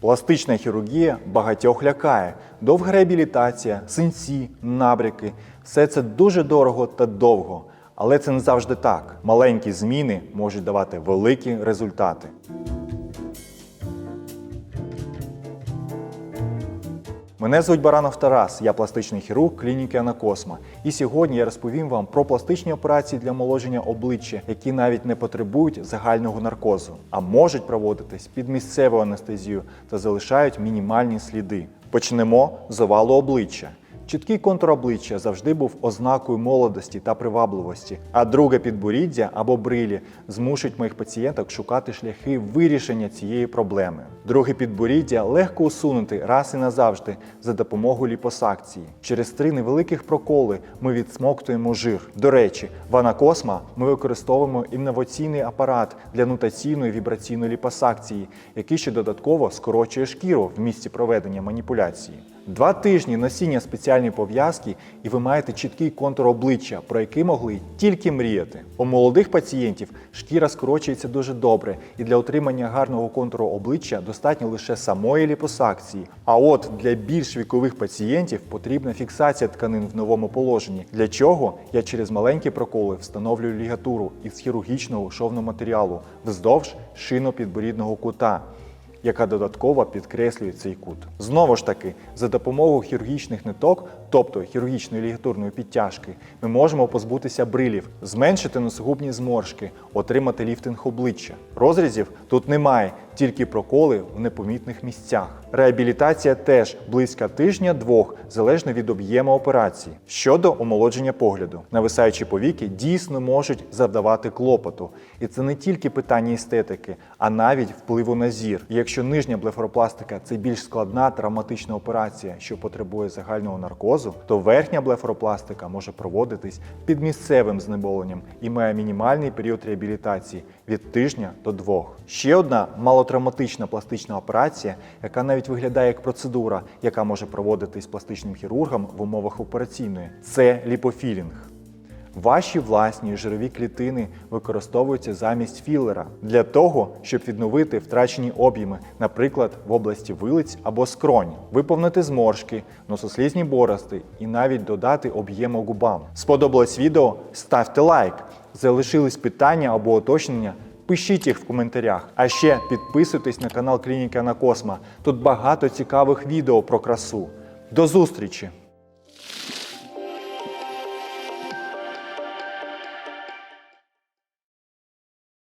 Пластична хірургія багатьох лякає. Довга реабілітація, синці, набряки все це дуже дорого та довго. Але це не завжди так. Маленькі зміни можуть давати великі результати. Мене звуть Баранов Тарас, я пластичний хірург клініки Анакосма. І сьогодні я розповім вам про пластичні операції для омоложення обличчя, які навіть не потребують загального наркозу, а можуть проводитись під місцеву анестезію та залишають мінімальні сліди. Почнемо з овалу обличчя. Чіткий контур обличчя завжди був ознакою молодості та привабливості, а друге підборіддя або брилі змушують моїх пацієнток шукати шляхи вирішення цієї проблеми. Друге підборіддя легко усунути раз і назавжди за допомогою ліпосакції. Через три невеликих проколи ми відсмоктуємо жир. До речі, в анакосма ми використовуємо інноваційний апарат для нутаційної вібраційної ліпосакції, який ще додатково скорочує шкіру в місці проведення маніпуляції. Два тижні носіння спеціальної пов'язки, і ви маєте чіткий контур обличчя, про який могли тільки мріяти. У молодих пацієнтів шкіра скорочується дуже добре, і для отримання гарного контуру обличчя достатньо лише самої ліпосакції. А от для більш вікових пацієнтів потрібна фіксація тканин в новому положенні. Для чого я через маленькі проколи встановлюю лігатуру із хірургічного шовного матеріалу вздовж шинопідборідного кута яка додатково підкреслює цей кут. Знову ж таки, за допомогою хірургічних ниток, тобто хірургічної лігатурної підтяжки, ми можемо позбутися брилів, зменшити носогубні зморшки, отримати ліфтинг обличчя. Розрізів тут немає, тільки проколи в непомітних місцях. Реабілітація теж близько тижня-двох, залежно від об'єму операції. Щодо омолодження погляду, нависаючі повіки дійсно можуть завдавати клопоту. І це не тільки питання естетики, а навіть впливу на зір. І якщо нижня блефаропластика це більш складна травматична операція, що потребує загального наркозу, то верхня блефаропластика може проводитись під місцевим знеболенням і має мінімальний період реабілітації від тижня до двох. Ще одна малотравматична пластична операція, яка навіть виглядає як процедура, яка може проводитись пластичним хірургом в умовах операційної, це ліпофілінг. Ваші власні жирові клітини використовуються замість філера для того, щоб відновити втрачені об'єми, наприклад, в області вилиць або скронь, виповнити зморшки, носослізні борозди і навіть додати об'єму губам. Сподобалось відео? Ставте лайк. Залишились питання або уточнення? Пишіть їх в коментарях. А ще підписуйтесь на канал Клініки Анакосма. Тут багато цікавих відео про красу. До зустрічі!